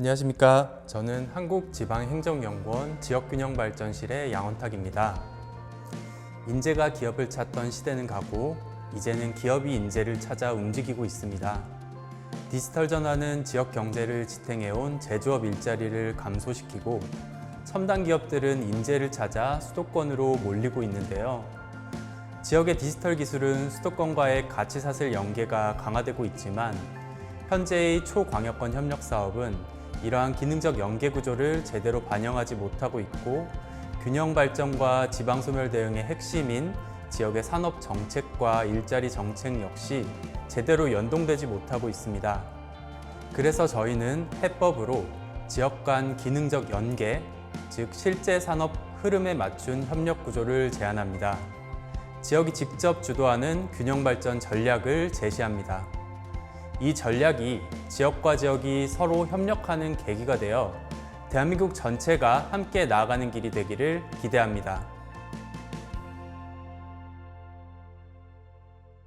안녕하십니까. 저는 한국지방행정연구원 지역균형발전실의 양원탁입니다. 인재가 기업을 찾던 시대는 가고 이제는 기업이 인재를 찾아 움직이고 있습니다. 디지털 전환은 지역 경제를 지탱해온 제조업 일자리를 감소시키고 첨단 기업들은 인재를 찾아 수도권으로 몰리고 있는데요. 지역의 디지털 기술은 수도권과의 가치 사슬 연계가 강화되고 있지만 현재의 초광역권 협력 사업은 이러한 기능적 연계 구조를 제대로 반영하지 못하고 있고 균형 발전과 지방 소멸 대응의 핵심인 지역의 산업 정책과 일자리 정책 역시 제대로 연동되지 못하고 있습니다. 그래서 저희는 해법으로 지역 간 기능적 연계, 즉 실제 산업 흐름에 맞춘 협력 구조를 제안합니다. 지역이 직접 주도하는 균형 발전 전략을 제시합니다. 이 전략이 지역과 지역이 서로 협력하는 계기가 되어 대한민국 전체가 함께 나아가는 길이 되기를 기대합니다.